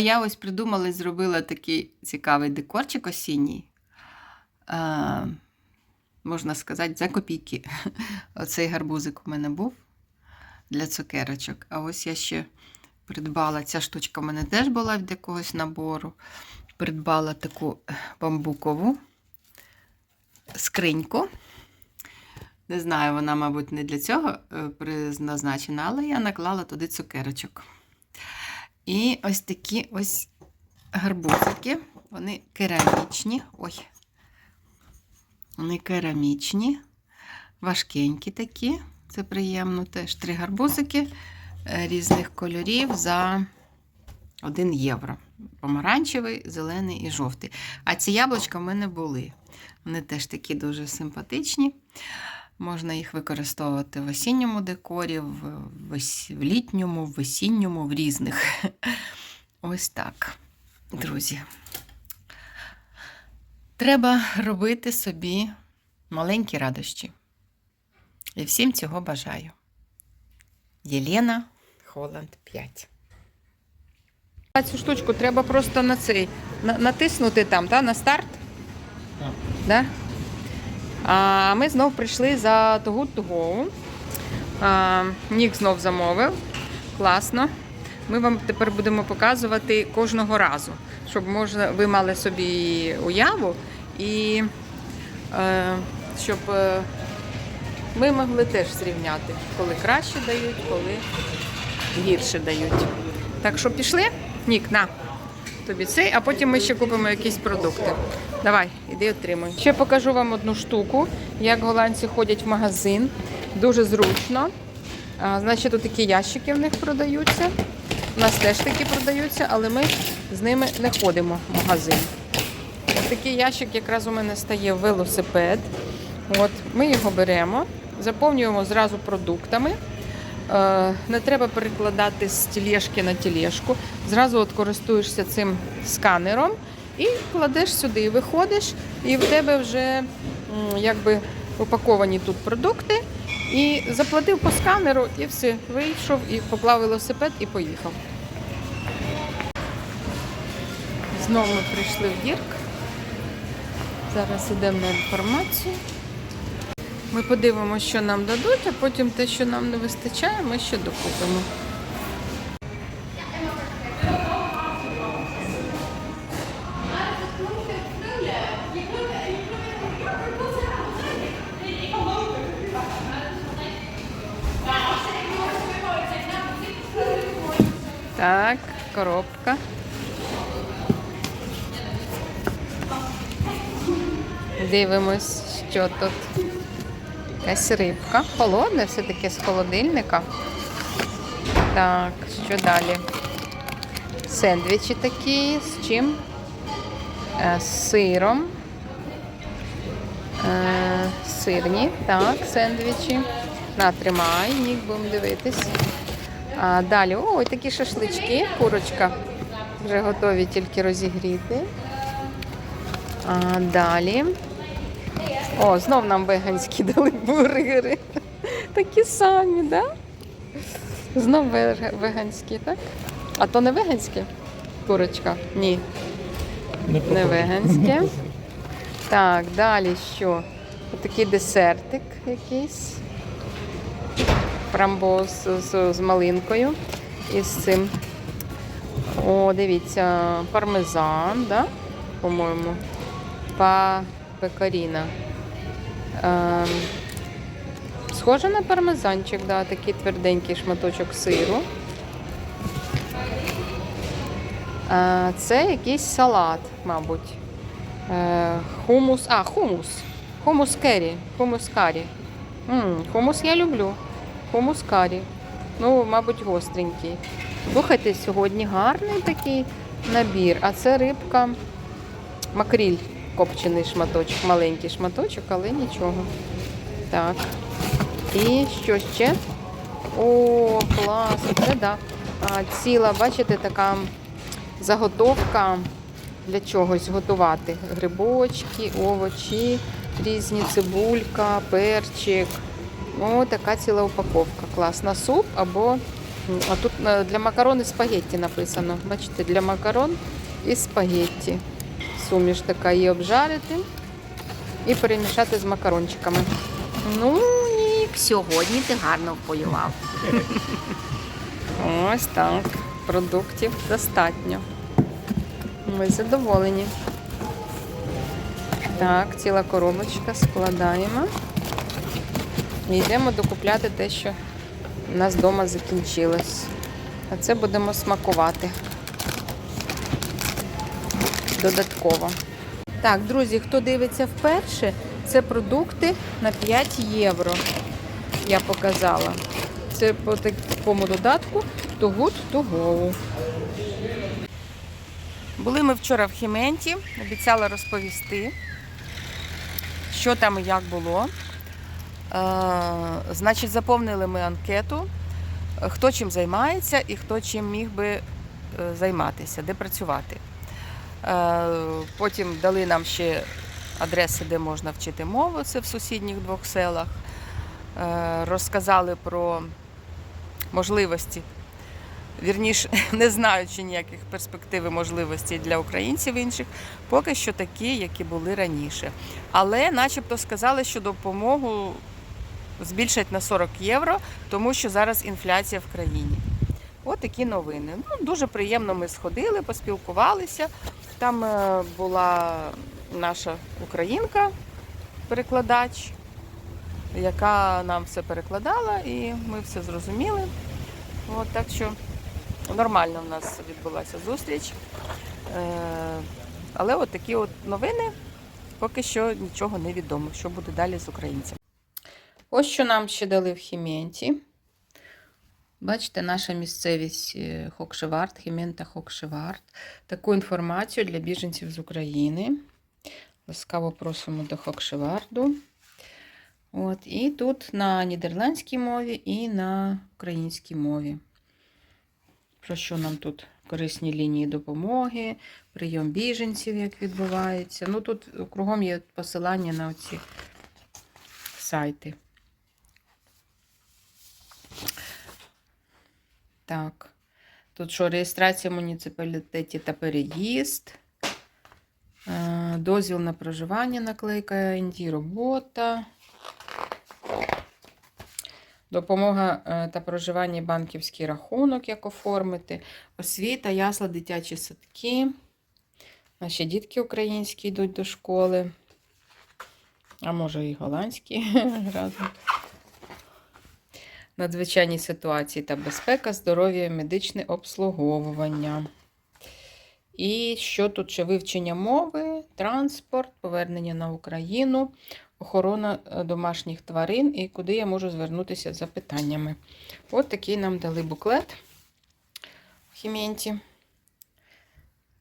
Я ось придумала і зробила такий цікавий декорчик осінній. Е, можна сказати, за копійки. Оцей гарбузик у мене був для цукерочок. А ось я ще придбала, ця штучка в мене теж була від якогось набору. Придбала таку бамбукову скриньку. Не знаю, вона, мабуть, не для цього е, призначена, але я наклала туди цукерочок. І ось такі ось гарбузики. Вони керамічні. Ой. Вони керамічні, важкенькі такі. Це приємно теж. Три гарбузики е, різних кольорів за 1 євро. Помаранчевий, зелений і жовтий. А ці яблучка в мене були. Вони теж такі дуже симпатичні. Можна їх використовувати в осінньому декорі, в, в літньому, в весінньому, в різних. Ось так, друзі. Треба робити собі маленькі радощі. І всім цього бажаю. Єлена Холланд 5. Цю штучку треба просто на цей натиснути там, та, на старт. Так. Да? А ми знов прийшли за Too Good To Go. А, Нік знов замовив. Класно. Ми вам тепер будемо показувати кожного разу, щоб можна, ви мали собі уяву і е, щоб е, ми могли теж зрівняти, коли краще дають, коли гірше дають. Так що пішли? Нік, на тобі цей, а потім ми ще купимо якісь продукти. Давай, іди отримуй. Ще покажу вам одну штуку, як голландці ходять в магазин. Дуже зручно. А, значить, тут такі ящики в них продаються. У нас теж такі продаються, але ми з ними не ходимо в магазин. Ось такий ящик якраз у мене стає велосипед. От, ми його беремо, заповнюємо зразу продуктами. Е, Не треба перекладати з тележки на тележку. Зразу от користуєшся цим сканером і кладеш сюди, і виходиш, і в тебе вже якби упаковані тут продукти. І заплатив по сканеру, і все, вийшов і поклав велосипед і поїхав. Знову прийшли в Дірк. Зараз йдемо на інформацію. Ми подивимося, що нам дадуть, а потім те, що нам не вистачає, ми ще докупимо. Так, коробка. Дивимось, що тут. Якась рибка. Холодне, все-таки з холодильника. Так, що далі? Сендвічі такі. З чим? Е, З сиром. Е, Сирні, так, сендвічі. На, тримай, нік будемо дивитись. А далі, ой, такі шашлички, курочка. Вже готові тільки розігріти. А далі. О, знов нам веганські дали бургери. Такі самі, так? Да? Знов веганські, так? А то не веганське? Курочка? Ні, не веганське. Так, далі що? Отакий десертик якийсь. Фрамбоз з, з, з малинкою і з цим. О, дивіться, пармезан, да? по-моєму. Па пекаріна. Ем, схоже на пармезанчик, да, такий тверденький шматочок сиру. Е, це якийсь салат, мабуть. Е, хумус. А, хумус. Хумус керрі. Хумус карі. Хумус я люблю. Хумус карі. Ну, мабуть, гостренький. Слухайте, сьогодні гарний такий набір. А це рибка макріль. Копчений шматочок, маленький шматочок, але нічого. Так. І що ще? О, клас! Це да. А, ціла, бачите, така заготовка для чогось готувати. Грибочки, овочі, різні цибулька, перчик. О, така ціла упаковка. Класна суп або А тут е, для макарон і спагетті написано. Бачите, для макарон і спагетті. Суміш така її обжарити і перемішати з макарончиками. Ну, Нік, сьогодні ти гарно вполював. Ось так. Продуктів достатньо. Ми задоволені. Так, ціла коробочка складаємо. І йдемо докупляти те, що у нас вдома закінчилось. А це будемо смакувати. Додатково. Так, друзі, хто дивиться вперше, це продукти на 5 євро. Я показала. Це по такому додатку To Good To Go. Були ми вчора в Хіменті, обіцяла розповісти, що там і як було. Е, значить, заповнили ми анкету, хто чим займається і хто чим міг би е, займатися, де працювати. Е, потім дали нам ще адреси, де можна вчити мову, це в сусідніх двох селах. Е, розказали про можливості. Вірніше, не знаючи ніяких перспектив і можливостей для українців інших, поки що такі, які були раніше. Але начебто сказали, що допомогу збільшать на 40 євро, тому що зараз інфляція в країні. От такі новини. Ну, дуже приємно ми сходили, поспілкувалися. Там е, була наша українка, перекладач, яка нам все перекладала, і ми все зрозуміли. От, так що нормально в нас відбулася зустріч. Е, але от такі от новини поки що нічого не відомо, що буде далі з українцями. Ось що нам ще дали в Хіменті. Бачите, наша місцевість е, Хокшеварт, Хімента Хокшеварт. Таку інформацію для біженців з України. Ласкаво просимо до Хокшеварду. От, і тут на нідерландській мові і на українській мові. Про що нам тут корисні лінії допомоги, прийом біженців, як відбувається. Ну тут кругом є посилання на оці сайти. Так. Тут що, реєстрація в муніципалітеті та переїзд. Е, Дозвіл на проживання, наклейка ІНДІ, робота. Допомога е, та проживання банківський рахунок, як оформити. Освіта, ясла, дитячі садки. Наші дітки українські йдуть до школи. А може і голландські разом. Надзвичайні ситуації та безпека, здоров'я, медичне обслуговування. І що тут ще вивчення мови, транспорт, повернення на Україну, охорона е, домашніх тварин і куди я можу звернутися з запитаннями. От такий нам дали буклет в Хіменті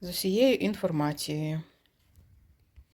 з усією інформацією.